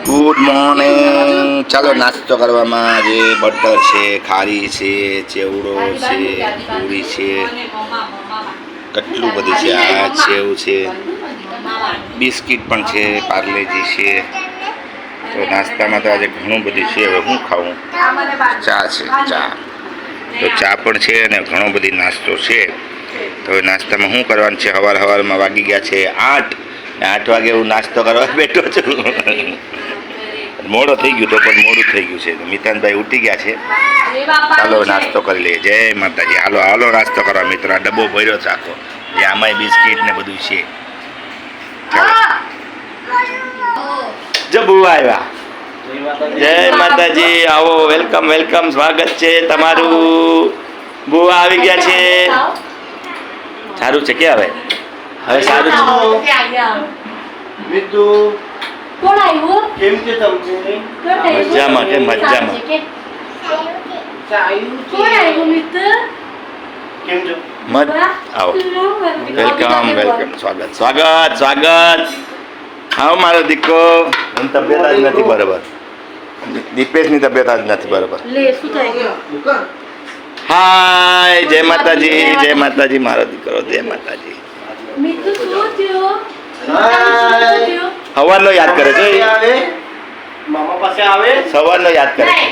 Good morning ચાલો નાસ્તો કરવામાં જે બટર છે ખારી છે ચેવડો છે પૂરી છે. કેટલું બધું છે? આ સેવ છે. બિસ્કિટ પણ છે પાર્લેજી છે. તો નાસ્તામાં તો આજે ઘણું બધું છે. હવે હું ખાવું ચા છે ચા. તો ચા પણ છે અને ઘણો બધી નાસ્તો છે. તો હવે નાસ્તામાં શું કરવાનું છે? સવાર સવારમાં વાગી ગયા છે આઠ. આઠ વાગે હું નાસ્તો કરવા બેઠો છું. મોડો થઈ ગયું તો પણ મોડું થઈ ગયું છે. મિતાનભાઈ ઉઠી ગયા છે. ચાલો નાસ્તો કરી લઈએ. જય માતાજી. હાલો હાલો નાસ્તો કરવા મિત્રો. આ ડબ્બો ભર્યો છે આખો. જે આમાંય બિસ્કિટ ને બધું છે. ચાલો. જબુ આવ્યા જય માતાજી. આવો વેલકમ વેલકમ. સ્વાગત છે તમારું. બુવા આવી ગયા છે. સારું છે કે હવે? હવે સારું છે. કોણ આવ્યું? કેમ છે તમને? કોણ આવ્યું? મજામાં? કોણ આવ્યું મિત્ર? કેમ છો? મત આવો. વેલકમ વેલકમ સ્વાગત સ્વાગત સ્વાગત. આવો મારો દીકરો. એની તબિયત જ નથી બરાબર. દીપેશની તબિયત જ નથી બરાબર. લે શું થઈ હાય જય માતાજી જય માતાજી. મારો દીકરો જય માતાજી. મિત્ર શું થયું? સવારનો યાદ કરે છે? મામા પાસે આવે? સવારનો યાદ કરે છે.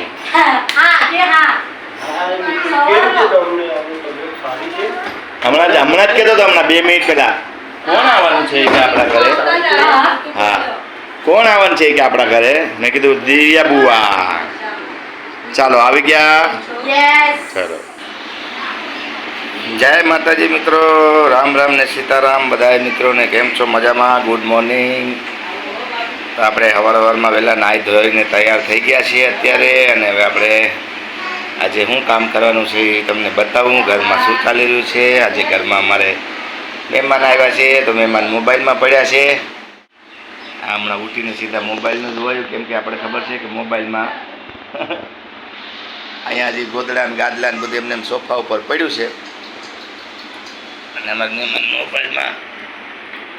હમણાં જ હમણાં જ કહેતો હતો હમણાં બે મિનિટ પહેલા. કોણ આવવાનું છે કે આપણા ઘરે? હા કોણ આવવાનું છે કે આપણા ઘરે? મેં કીધું દિવ્યા બુવા. ચાલો આવી ગયા. યસ ચલો. જય માતાજી મિત્રો. રામ રામ ને સીતારામ. બધા મિત્રોને કેમ છો? મજામાં? ગુડ મોર્નિંગ તો આપણે સવાર સવારમાં વહેલા નાહી ધોઈને તૈયાર થઈ ગયા છીએ અત્યારે અને હવે આપણે આજે શું કામ કરવાનું છે તમને બતાવું. ઘરમાં શું ચાલી રહ્યું છે? આજે ઘરમાં અમારે મહેમાન આવ્યા છે તો મહેમાન મોબાઈલમાં પડ્યા છે. હમણાં ઉઠીને સીધા મોબાઈલનું જોવાયું કેમ કે આપણે ખબર છે કે મોબાઈલમાં અહીંયા હજી ગોદડા ને ગાદલા ને બધું એમને એમ સોફા ઉપર પડ્યું છે. અને અમારા મહેમાન મોબાઈલમાં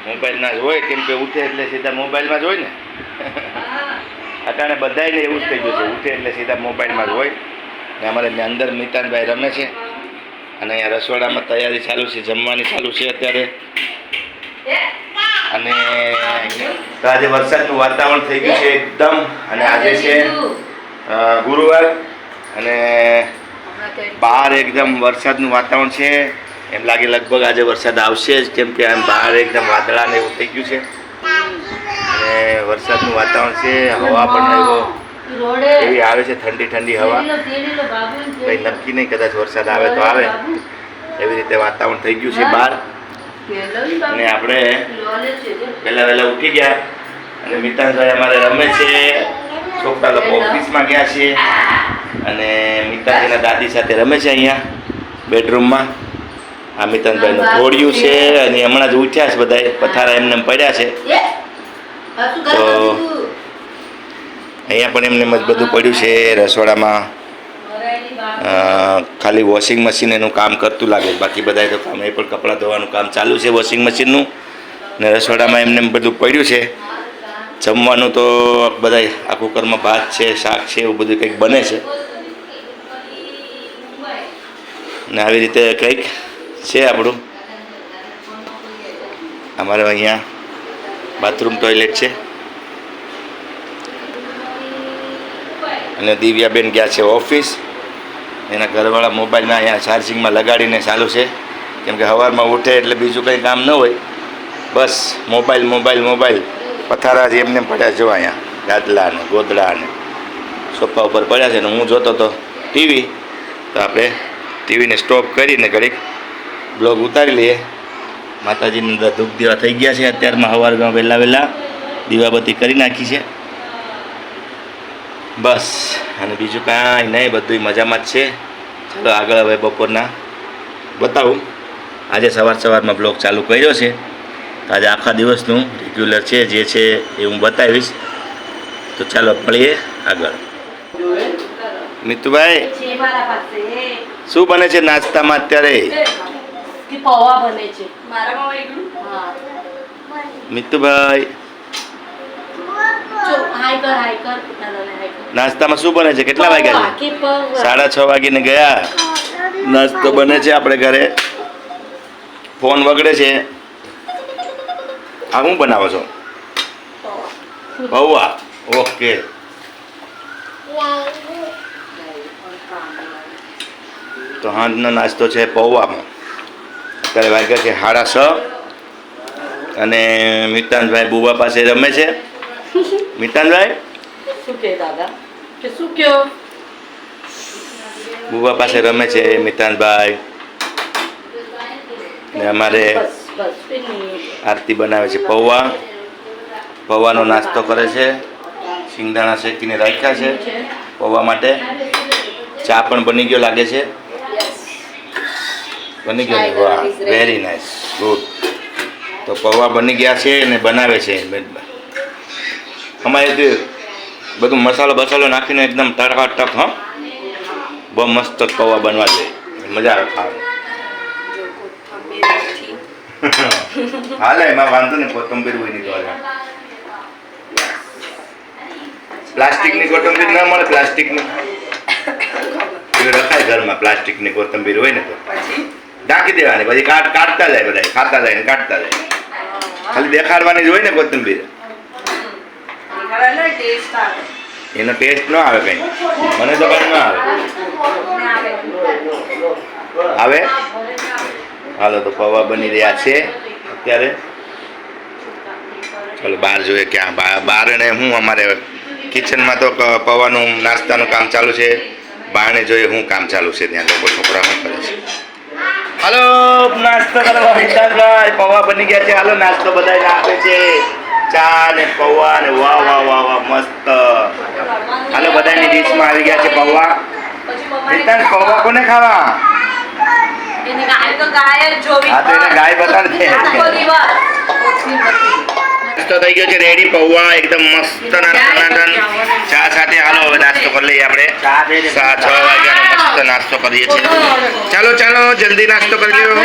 મોબાઈલમાં જ હોય, કેમ કે ઉઠે એટલે સીધા મોબાઈલમાં જ હોય ને. અટાણે બધાયને એવું જ થઈ ગયું છે, ઉઠે એટલે સીધા મોબાઈલમાં જ હોય. ને અમારે ત્યાં અંદર મિતાનભાઈ રમે છે. અને અહીંયા રસોડામાં તૈયારી ચાલુ છે, જમવાની ચાલુ છે અત્યારે. અને તો આજે વરસાદનું વાતાવરણ થઈ ગયું છે એકદમ. અને આજે છે ગુરુવાર. અને બહાર એકદમ વરસાદનું વાતાવરણ છે. એમ લાગે લગભગ આજે વરસાદ આવશે જ, કેમ કે આમ બહાર એકદમ વાદળા ને એવું થઈ ગયું છે. અને વરસાદનું વાતાવરણ છે હવા પણ એવો એવી આવે છે ઠંડી ઠંડી હવા. કંઈ નક્કી નહીં કદાચ વરસાદ આવે તો આવે. એવી રીતે વાતાવરણ થઈ ગયું છે બહાર. અને આપણે પહેલાં વહેલા ઉઠી ગયા. અને મિતાનભાઈ અમારે રમે છે. છોકરા લોકો ઓફિસમાં ગયા છે. અને મિતાજીના દાદી સાથે રમે છે અહીંયા બેડરૂમમાં. આ મિતનભાઈનું ઘોડિયું છે અને હમણાં જ ઉઠ્યા છે બધા પથારા એમને એમ પડ્યા છે તો અહીંયા પણ એમને એમ જ બધું પડ્યું છે રસોડામાં ખાલી વોશિંગ મશીન એનું કામ કરતું લાગે બાકી બધા તો કામ એ પણ કપડાં ધોવાનું કામ ચાલુ છે વોશિંગ મશીનનું ને રસોડામાં એમને એમ બધું પડ્યું છે જમવાનું તો બધા આખું કુકરમાં ભાત છે શાક છે એવું બધું કંઈક બને છે ને આવી રીતે કંઈક છે આપણું? અમારે અહીંયા બાથરૂમ ટોયલેટ છે. અને દિવ્યાબેન ગયા છે ઓફિસ. એના ઘરવાળા મોબાઈલમાં અહીંયા ચાર્જિંગમાં લગાડીને ચાલુ છે. કેમ કે સવારમાં ઉઠે એટલે બીજું કંઈ કામ ન હોય. બસ, મોબાઈલ મોબાઈલ મોબાઈલ. પથારા જ એમને પડ્યા જો અહીંયા. ગાદલા ને, ગોદડા ને. સોફા ઉપર પડ્યા છે ને હું જોતો તો ટીવી. તો આપણે ટીવીને સ્ટોપ કરીને ઘડીક બ્લોગ ઉતારી લઈએ. માતાજીની અંદર ધૂપ દીવા થઈ ગયા છે. અત્યારમાં સવારમાં વહેલા વહેલા દીવાબત્તી કરી નાખી છે. બસ. અને બીજું કાંઈ નહીં બધું મજામાં જ છે. ચાલો આગળ હવે બપોરના બતાવું. આજે સવાર સવારમાં બ્લોગ ચાલુ કર્યો છે. તો આજે આખા દિવસનું રેગ્યુલર છે જે છે એ હું બતાવીશ. તો ચાલો મળીએ આગળ. મિતુભાઈ શું બને છે નાસ્તામાં અત્યારે? કે પૌવા બને છે. હા. મિતુભાઈ. કર દાદાને હાય કર. નાસ્તામાં શું બને છે? કેટલા વાગ્યા છે? સાડા છ વાગીને ગયા. નાસ્તો બને છે આપણે ઘરે. ફોન વગડે છે. આ શું બનાવો છો? પૌવા. ઓકે. તો હાંજનો નાસ્તો છે પૌવામાં. અત્યારે વાગ્યા છે સાડા છ અને મિતાનભાઈ બુવા પાસે રમે છે. મિતાનભાઈ? બુવા પાસે રમે છે મિતાનભાઈ. ને અમારે આરતી બનાવે છે પૌવા. પૌવાનો નાસ્તો કરે છે. સિંગદાણા શેકીને રાખ્યા છે? પૌવા માટે. ચા પણ બની ગયો લાગે છે. બની ગયો ને વાહ વેરી નાઇસ ગુડ તો પૌવા બની ગયા છે અને બનાવે છે. અમારે બધું મસાલો બસાલો નાખીને એકદમ ટકાટક હા. બહુ મસ્ત પૌવા બનવા દે. મજા આવે ખાવાની. હાલે એમાં વાંધો ને કોથંબીર હોય નહીં તો. પ્લાસ્ટિકની કોથંબીર ના મળે પ્લાસ્ટિકની. રખાય ઘરમાં પ્લાસ્ટિકની કોથંબીર હોય ને તો. ઢાંકી દેવાની, પછી કાટ કાઢતા જાય બધા ખાતા જાય કાઢતા જાય. ખાલી દેખાડવાની જ હોય ને કોથંબીર એનો ટેસ્ટ ન આવે કઈ. મને તો કઈ ન આવે. આવે? હાલો, તો પૌવા બની રહ્યા છે અત્યારે. ચાલો, બહાર જોઈએ ક્યાં બહાર ને હું અમારે કિચનમાં તો પૌવાનું નાસ્તાનું કામ ચાલુ છે. બારણે જોઈએ શું કામ ચાલુ છે, ત્યાં લોકો છોકરા શું કરે છે. હાલો નાસ્તો કરવા વિશાલભાઈ પૌવા બની ગયા છે. હાલો નાસ્તો બધાને આપે છે. ચા ને પૌવા ને વાહ વાહ વાહ વાહ મસ્ત. હાલો બધાની ડીશમાં આવી ગયા છે પૌવા. વિશાલ પૌવા કોને ખાવા? ગાય બતાડ નાસ્તો થઈ ગયો છે રેડી પૌવા એકદમ મસ્ત નાસ્તો ચા સાથે હાલો હવે નાસ્તો કરી લઈએ આપણે. સાત છ વાગ્યાનો મસ્ત નાસ્તો કરીએ છીએ. ચાલો ચાલો જલ્દી નાસ્તો કરી લ્યો.